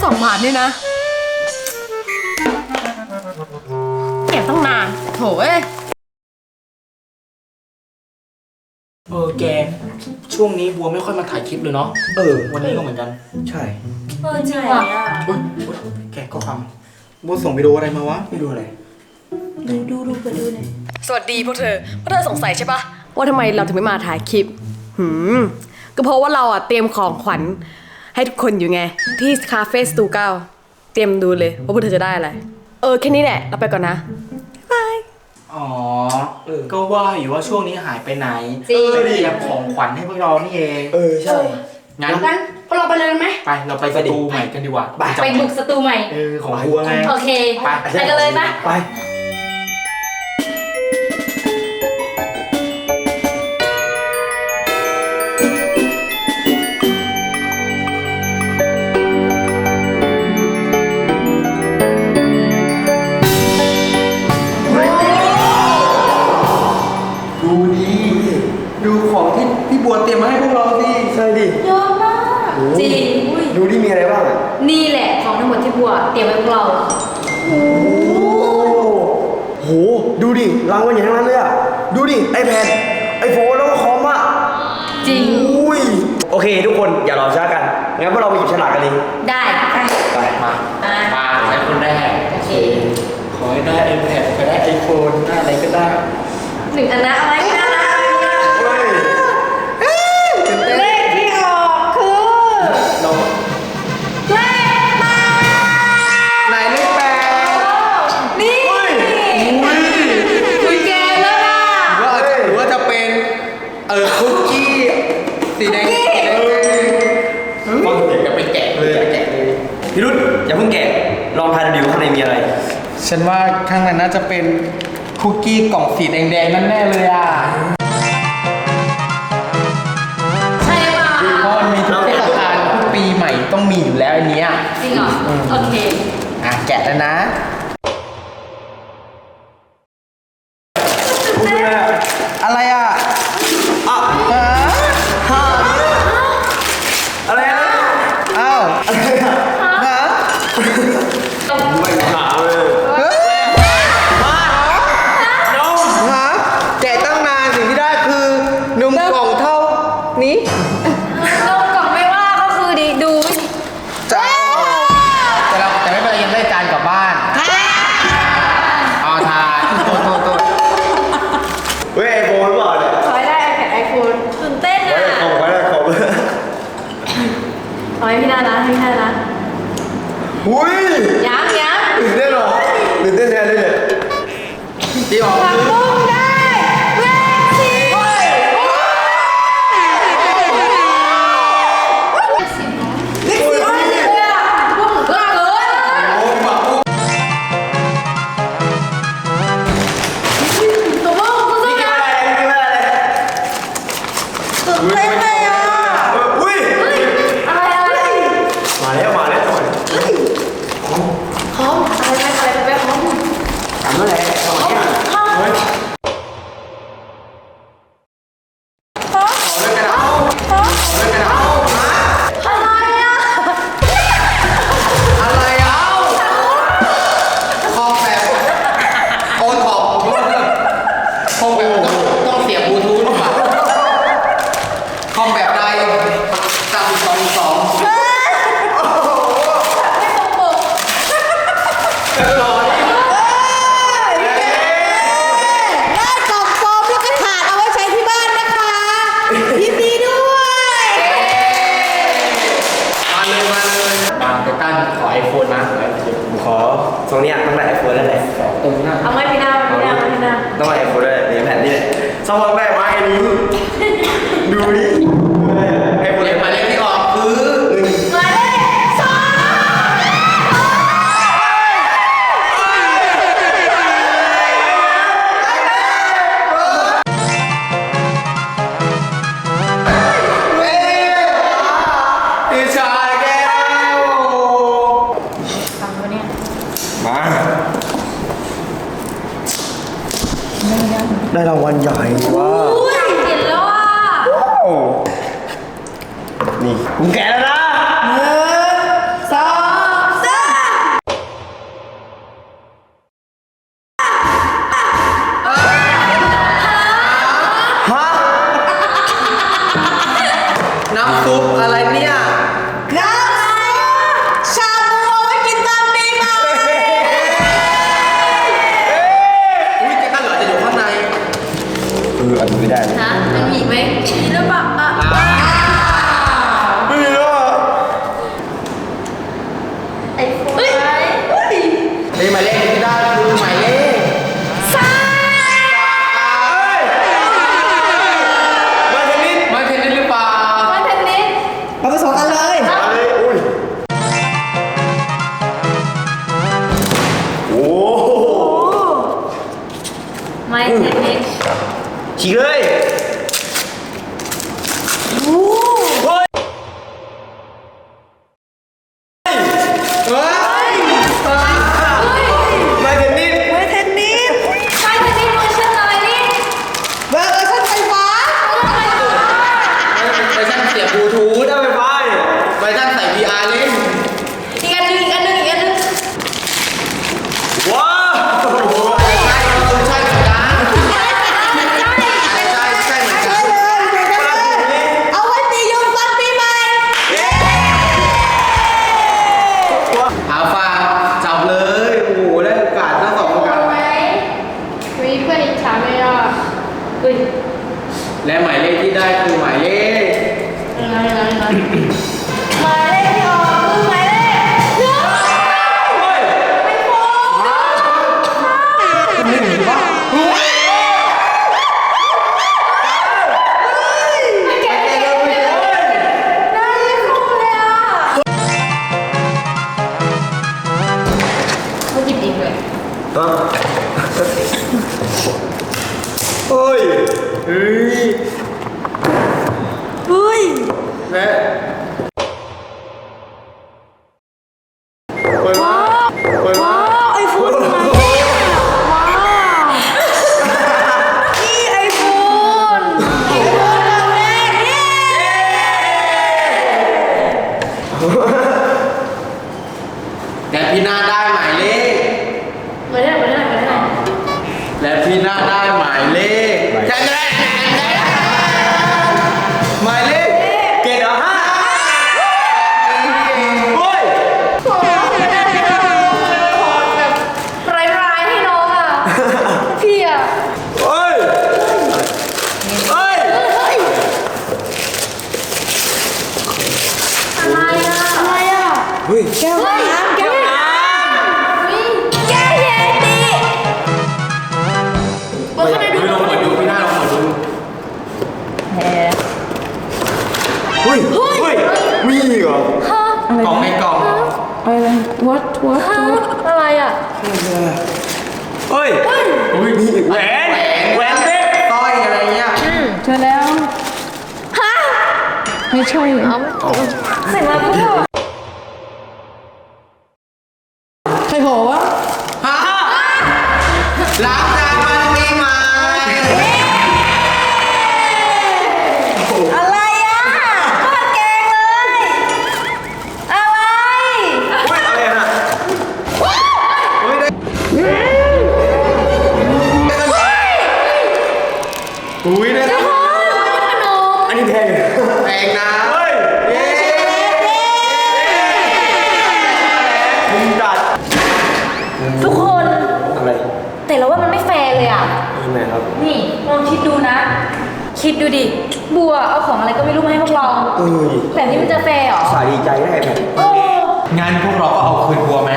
นะ เก็บต้องนาน โถเอ้ยเออแก ช่วงนี้บัวไม่ค่อยมาถ่ายคลิปเลยเนาะเออ วันนี้ก็เหมือนกันใช่เออจริงว่ะอุ๊ยอุ๊ยแกก็ฟังบัวส่งวิดีโออะไรมาวะไม่ดูอะไรสวัสดีพวกเธอ พวกเธอสงสัยใช่ปะว่าทำไมเราถึงไม่มาถ่ายคลิป หืม ก็เพราะว่าเราอะเตรียมของขวัญ ให้ทุกคนอยู่ไง ที่คาเฟ่สตูเก้าเตรียมดูเลยว่าพวกเธอจะได้อะไร เออ แค่นี้แหละ เราไปก่อนนะบาย อ๋อเออก็ว่าอยู่ว่าช่วงนี้หายไปไหนจริงเตรียมของขวัญให้พวกเรานี่เองเออใช่ งั้นงั้นพวกเราไปเลยไหมไปเราไปสตูใหม่กันดีกว่าไป ไปบุกสตูใหม่เออของบัวไง โอเค ไป ไปกันเลยปะ ไป ดูดิรางวัลอย่างนั้นเลยอะดูดิ iPad ไอโฟนแล้วก็คอมอะจริง อุ้ยโอเค ทุกคนอย่ารอช้ากันงั้นพวกเราไปหยิบฉลากกันเลยได้ไปไปมาอะมาใช้คนแรกโอเคขอให้ได้ iPad ก็ได้ iPhone ได้อะไรก็ได้ หนึ่งอันนะเอาไว้น ฉันว่าข้างในน่าจะเป็นคุกกี้กล่องสีแดงๆนั่นแน่เลยอะใช่ป่ะเพราะมันมีทุกเทศกาลทุกปีใหม่ต้องมีอยู่แล้วอันเนี้ยจริงเหรอ โอเค อะแกะแล้วนะ Oh! กูแก่แล้วนะหนึ่งสองสามฮะน้ำซุปอะไรเนี่ยน้ำซุปชาบูเอาไว้กินตามปีใหม่อุ้ยแกก็เหลือจะอยู่ข้างใน คืออันนี้ไม่ได้ ฮะมันมีอีกไหมมีหรือเปล่าอะ ไม้เทนนิสฉีกเลย Peace. ไม่ใช่เอาเสียงอะไรพูดใครบอกว่าฮะล้าง คิดดูดิ บัวเอาของอะไรก็ไม่รู้มาให้พวกเราเอ้ยแบบนี้มันจะแฟร์เหรอสายดีใจได้แพงโอ้งั้นพวกเราก็เอาคืนบัวไหม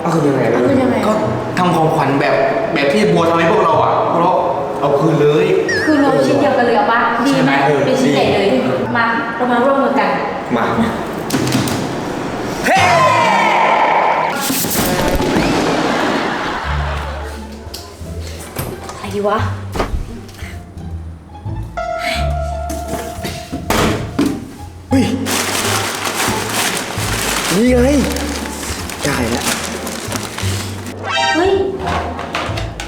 เอาคือยังไงนะคือยังไง ก็ทำของขวัญแบบแบบที่บัวทำให้พวกเราอะพวกเราเอาคืนเลย คือเราชิ้นเดียวกันเลยเหรอปะดีไหมใช่ไหมเออเป็นชิ้นใหญ่เลย มาเรามาร่วมมือกัน มาอะไรดีวะ นี่ไงได้แล้วเฮ้ย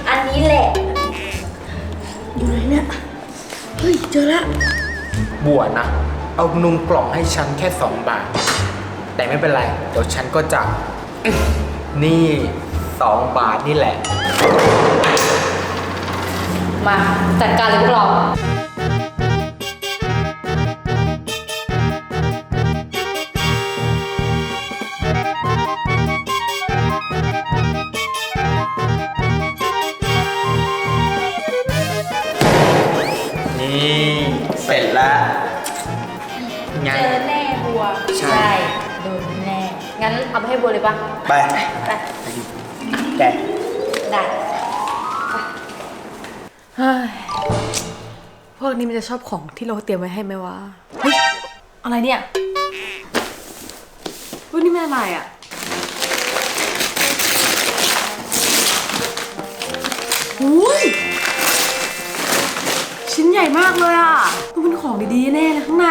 อันนี้แหละเฮ้ย เจอแล้วบัวนะ เอานมกล่องให้ฉันแค่สองบาท แต่ไม่เป็นไร เดี๋ยวฉันก็จะ นี่สองบาทนี่แหละ มา จัดการเลยพวกเรา เสร็จแล้วไงเจอแน่บัวใช่ โดนแน่ งั้นเอาไปให้บัวเลยปะไปไปแกได้เฮ้ยพวกนี้มันจะชอบของที่เราเตรียมไว้ให้ไหมวะเฮ้ยอะไรเนี่ยเฮ้ยนี่แม่อะไรอะอุ้ยชิ้น ใหญ่มากเลยอะต้องเป็นของดีๆแน่เลยข้างใน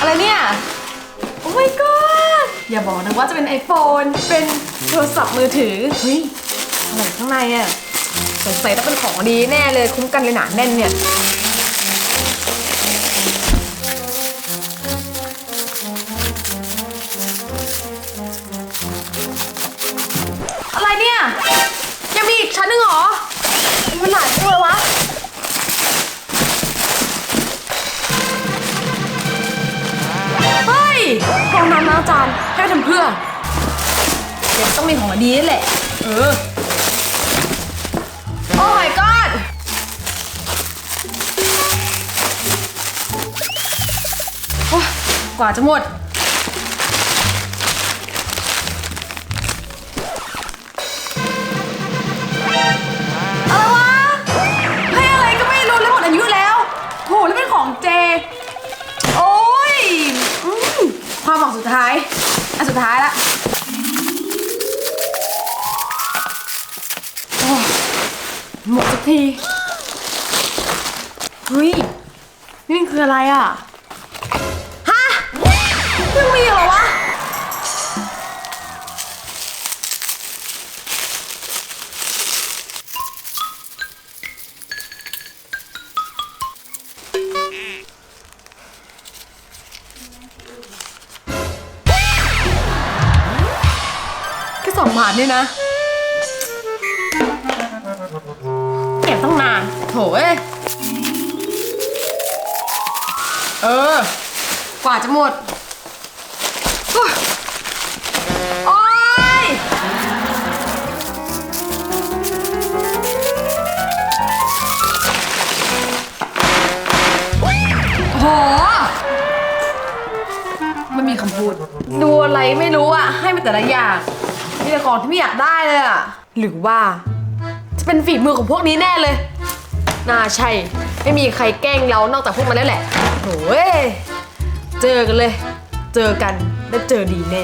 อะไรเนี่ย โอ้ my god อย่าบอกนะว่าจะเป็น iPhone เป็นโทรศัพท์มือถือ เฮ้ย อะไรข้างในอะสงสัยต้องเป็นของดีแน่เลยคุ้มกันเลยหนาแน่นเนี่ย กว่าจะหมด อะไรวะให้อะไรก็ไม่รู้แล้วหมดอายุแล้วโหแล้วเป็นของเจ โอ้ยอืมความหวังสุดท้าย อันสุดท้ายละโอ้หมดสักทีเฮ้ยนี่มันคืออะไรอะฮะ เพิ่งมีเหรอวะ แค่สองบาทเนี่ยนะ เก็บตั้งนาน โถเอ้ยเออ กว่าจะหมด โอ้ยโอ๊ยโห ไม่มีคำพูด ดูอะไรไม่รู้อะให้มาแต่ละอย่างมีแต่ของที่ไม่อยากได้เลยอะหรือว่า จะเป็นฝีมือของพวกนี้แน่เลย น่าใช่ ไม่มีใครแกล้งเรานอกจากพวกมันแล้วแหละโอ้ย เจอกันเลย เจอกัน แล้เจอดีแน่